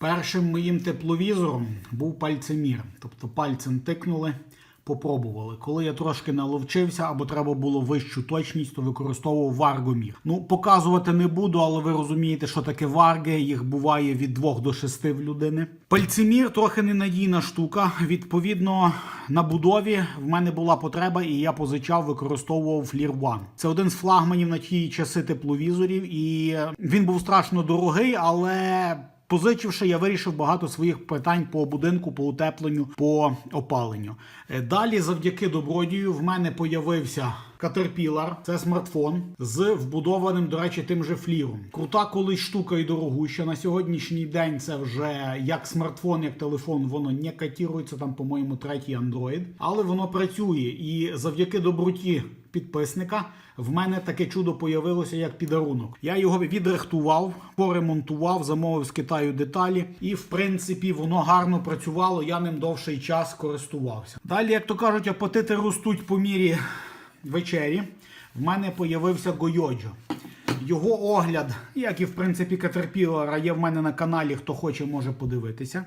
Першим моїм тепловізором був пальцемір. Тобто пальцем тикнули, попробували. Коли я трошки наловчився або треба було вищу точність, то використовував варгомір. Ну, показувати не буду, але ви розумієте, що таке варги. Їх буває від 2 до 6 в людини. Пальцемір трохи ненадійна штука. Відповідно, на будові в мене була потреба, і я позичав, використовував Fleer One. Це один з флагманів на ті часи тепловізорів, і він був страшно дорогий, але. Позичивши, я вирішив багато своїх питань по будинку, по утепленню, по опаленню. Е, Далі, завдяки добродію, в мене появився Caterpillar. Це смартфон з вбудованим, до речі, тим же фліром. Крута колись штука і дорогуща. На сьогоднішній день це вже як смартфон, як телефон, воно не катірується. Там, по-моєму, третій Android. Але воно працює. І завдяки доброті підписника в мене таке чудо появилося як підарунок. Я його відрихтував, поремонтував, замовив з Китаю деталі, і в принципі воно гарно працювало. Я ним довший час користувався. Далі, як то кажуть, апетити ростуть по мірі вечері. В мене появився Гойоджо. Його огляд, як і в принципі Катерпілара, є в мене на каналі. Хто хоче, може подивитися.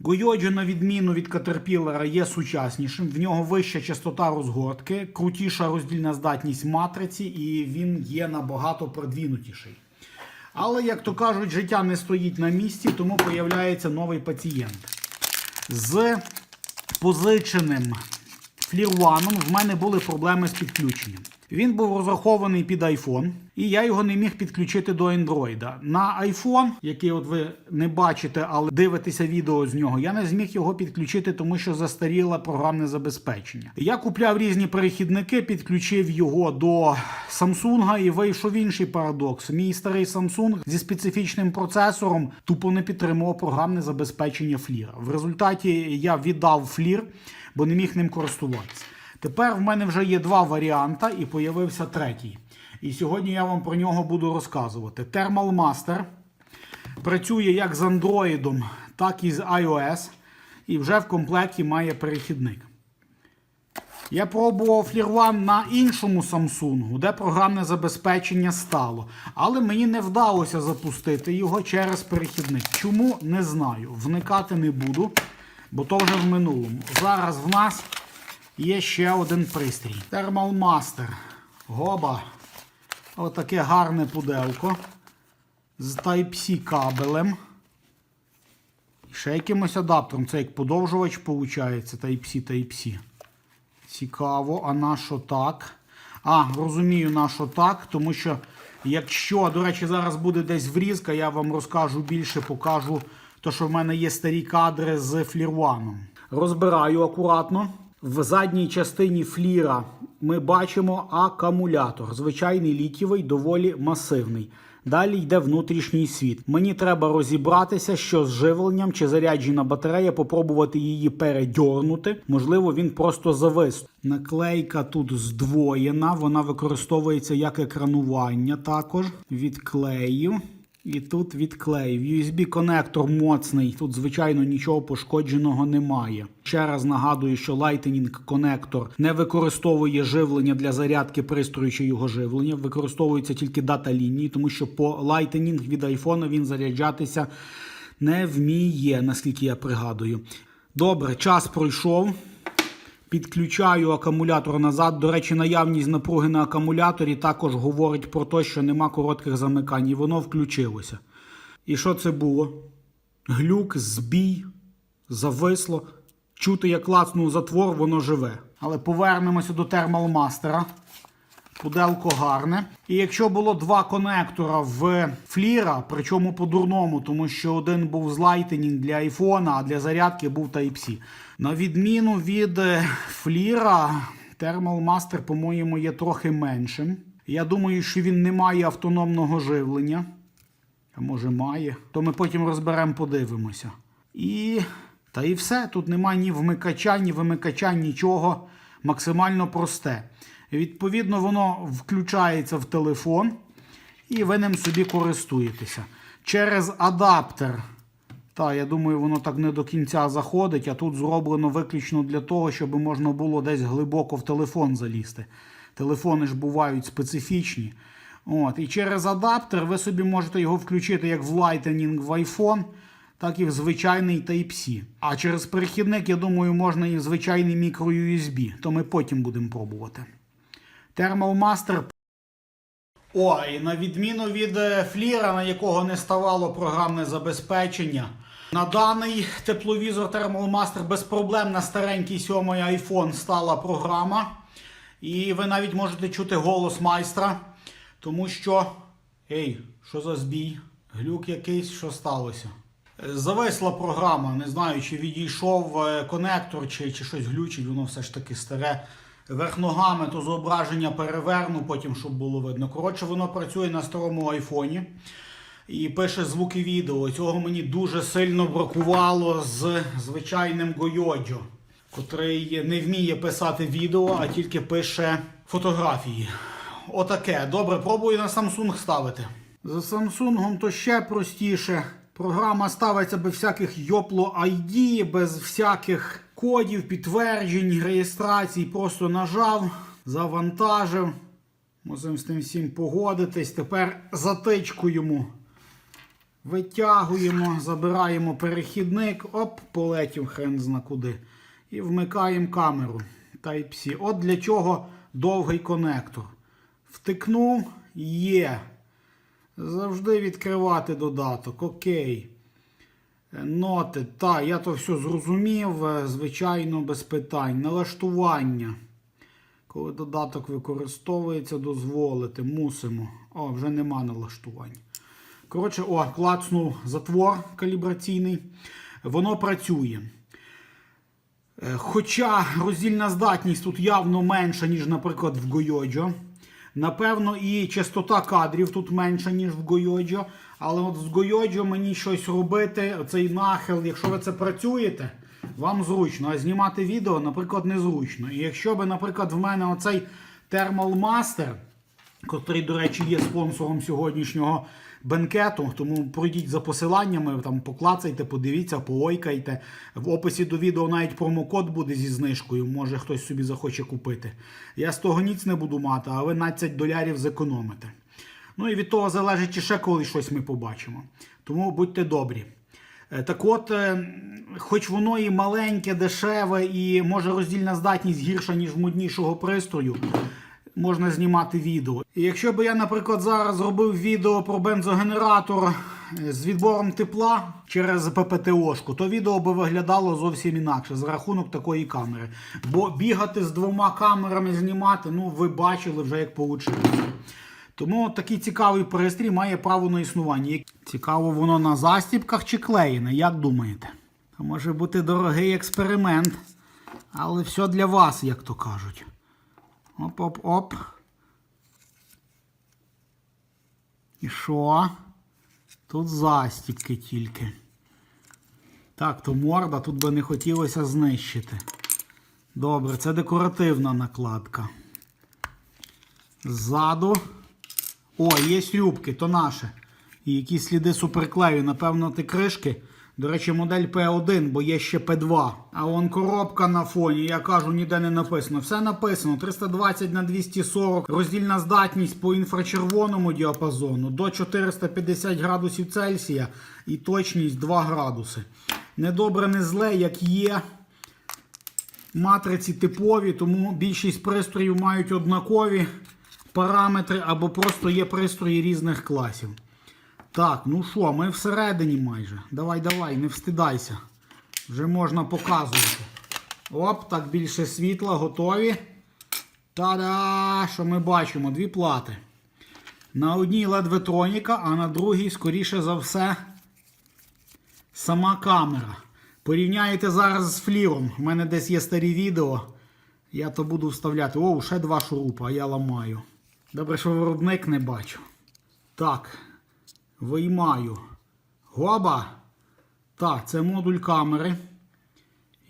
Гойоджо, на відміну від Caterpillar, є сучаснішим. В нього вища частота розгортки, крутіша роздільна здатність матриці, і він є набагато продвинутіший. Але, як то кажуть, життя не стоїть на місці, тому появляється новий пацієнт. З позиченим флірваном в мене були проблеми з підключенням. Він був розрахований під iPhone, і я його не міг підключити до Android. На iPhone, який от ви не бачите, але дивитеся відео з нього, я не зміг його підключити, тому що застаріло програмне забезпечення. Я купляв різні перехідники, підключив його до Samsung і вийшов інший парадокс. Мій старий Samsung зі специфічним процесором тупо не підтримував програмне забезпечення Фліра. В результаті я віддав Флір, бо не міг ним користуватися. Тепер в мене вже є два варіанти і появився третій. І сьогодні я вам про нього буду розказувати. Thermal Master працює як з Android, так і з iOS, і вже в комплекті має перехідник. Я пробував One на іншому Samsung, де програмне забезпечення стало. Але мені не вдалося запустити його через перехідник. Чому не знаю. Вникати не буду, бо то вже в минулому. Зараз в нас є ще один пристрій. Thermal Master. Гоба. Отаке гарне пуделко. З Type-C кабелем. І ще якимось адаптером. Це як подовжувач, виходить. Type-C, Type-C. Цікаво, а на що так? А, розумію, на що так, тому що якщо, до речі, зараз буде десь врізка, я вам розкажу більше, покажу, то, що в мене є старі кадри з флірваном. Розбираю акуратно. В задній частині фліра ми бачимо акумулятор. Звичайний літєвий, доволі масивний. Далі йде внутрішній світ. Мені треба розібратися, що з живленням чи заряджена батарея, попробувати її передьорнути. Можливо, він просто завис. Наклейка тут здвоєна, вона використовується як екранування також. Відклею. І тут відклеїв. USB-конектор моцний. Тут, звичайно, нічого пошкодженого немає. Ще раз нагадую, що Lightning конектор не використовує живлення для зарядки пристрою чи його живлення. Використовуються тільки дата лінії, тому що по Lightning від iPhone він заряджатися не вміє, наскільки я пригадую. Добре, час пройшов. Підключаю акумулятор назад. До речі, наявність напруги на акумуляторі також говорить про те, що нема коротких замикань, і воно включилося. І що це було? Глюк, збій, зависло. Чути, як клацнув затвор, воно живе. Але повернемося до Master. Пуделко гарне. І якщо було два конектора в фліра, причому по-дурному, тому що один був з Lightning для iPhone, а для зарядки був Type-C. На відміну від е, фліра, Thermal Master, по-моєму, є трохи меншим. Я думаю, що він не має автономного живлення. А може має. То ми потім розберемо, подивимося. І. Та і все. Тут немає ні вмикача, ні вимикача, нічого. Максимально просте. Відповідно, воно включається в телефон, і ви ним собі користуєтеся. Через адаптер. Та, я думаю, воно так не до кінця заходить, а тут зроблено виключно для того, щоб можна було десь глибоко в телефон залізти. Телефони ж бувають специфічні. От, І через адаптер ви собі можете його включити як в Lightning в iPhone. так і в звичайний Type-C. А через перехідник, я думаю, можна і в звичайний мікро-USB, то ми потім будемо пробувати. Master. О, і на відміну від е, фліра, на якого не ставало програмне забезпечення. На даний тепловізор Thermal Master без проблем на старенький сьомий iPhone стала програма. І ви навіть можете чути голос майстра, тому що. Ей, що за збій? Глюк якийсь, що сталося? Зависла програма, не знаю, чи відійшов е, конектор, чи, чи щось глючить, воно все ж таки старе. Верх ногами, то зображення переверну, потім, щоб було видно. Коротше, воно працює на старому айфоні і пише звуки відео. Цього мені дуже сильно бракувало з звичайним Гойоджо, котрий не вміє писати відео, а тільки пише фотографії. Отаке. Добре, пробую на Samsung ставити. За Samsung то ще простіше. Програма ставиться без всяких йопло ID, без всяких кодів, підтверджень, реєстрацій. Просто нажав, завантажив. Мусимо з тим всім погодитись. Тепер затичкуємо. Витягуємо, забираємо перехідник, оп, полетів хрен зна куди. І вмикаємо камеру Type-C. От для чого довгий конектор. Втикнув, є. Завжди відкривати додаток. Окей. Ноти. Так, я то все зрозумів. Е, Звичайно, без питань. Налаштування. Коли додаток використовується, дозволити. Мусимо. О, вже нема налаштувань. Коротше, о, клацнув затвор калібраційний. Воно працює. Е, Хоча роздільна здатність тут явно менша, ніж, наприклад, в Goyojo. Напевно, і частота кадрів тут менша, ніж в Гойоджо. Але от з Гойоджо мені щось робити, цей нахил, якщо ви це працюєте, вам зручно. А знімати відео, наприклад, незручно. І якщо би, наприклад, в мене оцей Thermal Master, котрий, до речі, є спонсором сьогоднішнього бенкету. Тому пройдіть за посиланнями, там поклацайте, подивіться, поойкайте. В описі до відео навіть промокод буде зі знижкою. Може хтось собі захоче купити. Я з того ніц не буду мати, а ви 12 долярів зекономите. Ну і від того залежить, чи ще коли щось ми побачимо. Тому будьте добрі. Е, Так от, е, хоч воно і маленьке, дешеве, і може роздільна здатність гірша, ніж в моднішого пристрою, можна знімати відео. І якщо б я, наприклад, зараз зробив відео про бензогенератор е, з відбором тепла через ППТОшку, то відео би виглядало зовсім інакше за рахунок такої камери. Бо бігати з двома камерами знімати, ну ви бачили вже як вийшло. Тому такий цікавий пристрій має право на існування. Цікаво, воно на застібках чи клеєне, як думаєте? Може бути дорогий експеримент, але все для вас, як то кажуть. Оп-оп-оп. І що? Тут застібки тільки. Так, то морда тут би не хотілося знищити. Добре, це декоративна накладка. Ззаду. О, є рюбки, то наше. І якісь сліди суперклею. Напевно, ти кришки. До речі, модель P1, бо є ще P2. А вон коробка на фоні, я кажу, ніде не написано. Все написано: 320 на 240, роздільна здатність по інфрачервоному діапазону до 450 градусів Цельсія і точність 2 градуси. Недобре, не зле, як є. Матриці типові, тому більшість пристроїв мають однакові параметри або просто є пристрої різних класів. Так, ну що, ми всередині майже. Давай, давай, не встидайся. Вже можна показувати. Оп, так більше світла, готові. Та-да! Що ми бачимо? Дві плати. На одній LED-ветроніка, а на другій, скоріше за все, сама камера. Порівняєте зараз з фліром. У мене десь є старі відео. Я то буду вставляти. О, ще два шурупа, а я ламаю. Добре, що виробник не бачу. Так. Виймаю. Гоба. Так, це модуль камери.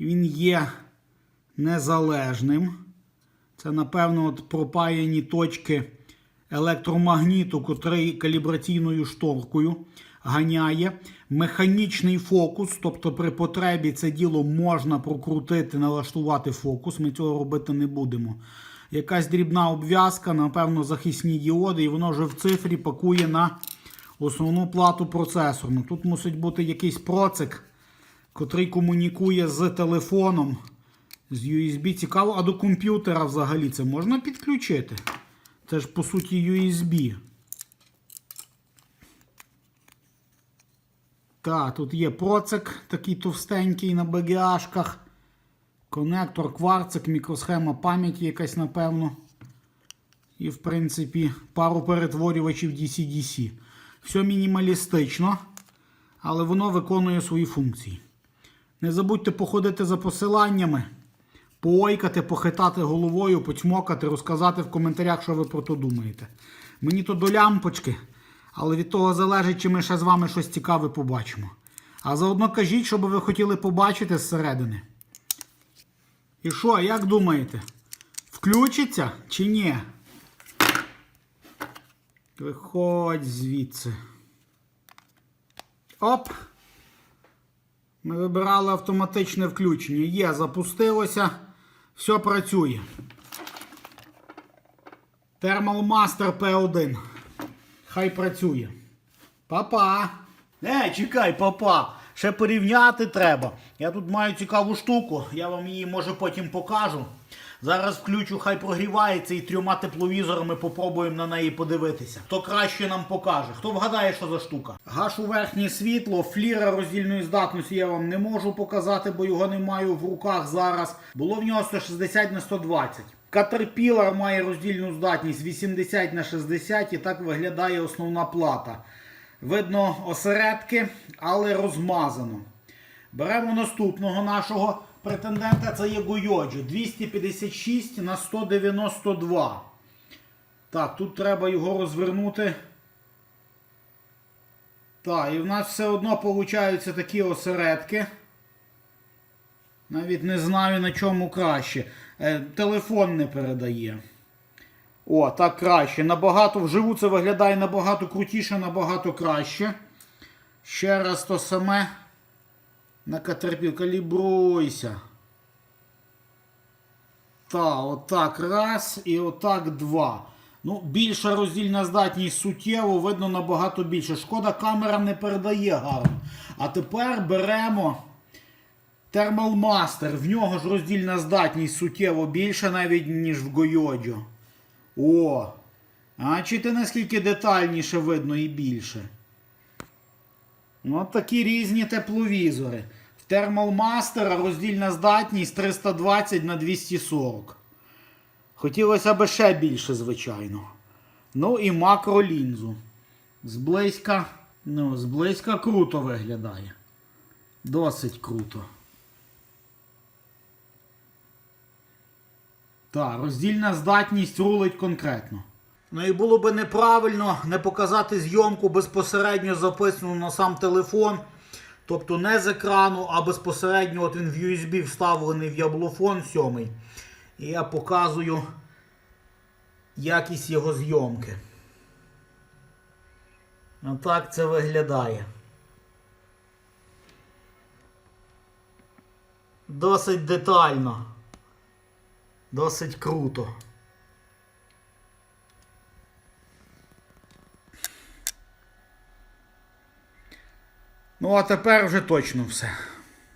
Він є незалежним. Це, напевно, от пропаяні точки електромагніту, котрий калібраційною шторкою ганяє. Механічний фокус, тобто при потребі це діло можна прокрутити, налаштувати фокус. Ми цього робити не будемо. Якась дрібна обв'язка, напевно, захисні діоди, і воно вже в цифрі пакує на основну плату процесорну. Тут мусить бути якийсь процик, котрий комунікує з телефоном, з USB. Цікаво, а до комп'ютера взагалі це можна підключити? Це ж по суті USB. Так, тут є процик такий товстенький на BGA-шках. Конектор, кварцик, мікросхема пам'яті якась, напевно. І, в принципі, пару перетворювачів DC-DC. Все мінімалістично, але воно виконує свої функції. Не забудьте походити за посиланнями, поойкати, похитати головою, поцьмокати, розказати в коментарях, що ви про то думаєте. Мені то до лямпочки, але від того залежить, чи ми ще з вами щось цікаве побачимо. А заодно кажіть, що би ви хотіли побачити зсередини. І що, як думаєте? Включиться чи ні? Виходь звідси. Оп! Ми вибирали автоматичне включення. Є, запустилося. Все працює. Thermal Master P1. Хай працює. Папа. Е, чекай, папа. Ще порівняти треба. Я тут маю цікаву штуку, я вам її може потім покажу. Зараз включу, хай прогрівається і трьома тепловізорами попробуємо на неї подивитися. Хто краще нам покаже, хто вгадає, що за штука. Гашу верхнє світло, фліра роздільної здатності я вам не можу показати, бо його не маю в руках зараз. Було в нього 160 на 120. Caterpillar має роздільну здатність 80 на 60 і так виглядає основна плата. Видно осередки, але розмазано. Беремо наступного нашого претендента, це є Гойоджо. 256 на 192. Так, тут треба його розвернути. Так, і в нас все одно получаються такі осередки. Навіть не знаю на чому краще. Е, телефон не передає. О, так краще. Набагато вживу це виглядає набагато крутіше, набагато краще. Ще раз то саме. На Caterpillar. Калібруйся. Та, отак раз і отак два. Ну, більша роздільна здатність суттєво, видно набагато більше. Шкода, камера не передає гарно. А тепер беремо Thermal. В нього ж роздільна здатність суттєво більша навіть, ніж в Goyojo. О! А чи ти наскільки детальніше видно і більше? От такі різні тепловізори. В Master роздільна здатність 320 на 240. Хотілося б ще більше, звичайно. Ну і макролінзу. Зблизька, ну, зблизька круто виглядає. Досить круто. Так, роздільна здатність рулить конкретно. Ну і було би неправильно не показати зйомку безпосередньо записану на сам телефон. Тобто не з екрану, а безпосередньо от він в USB вставлений в яблофон 7. І я показую якість його зйомки. Отак це виглядає. Досить детально. Досить круто. Ну, а тепер вже точно все.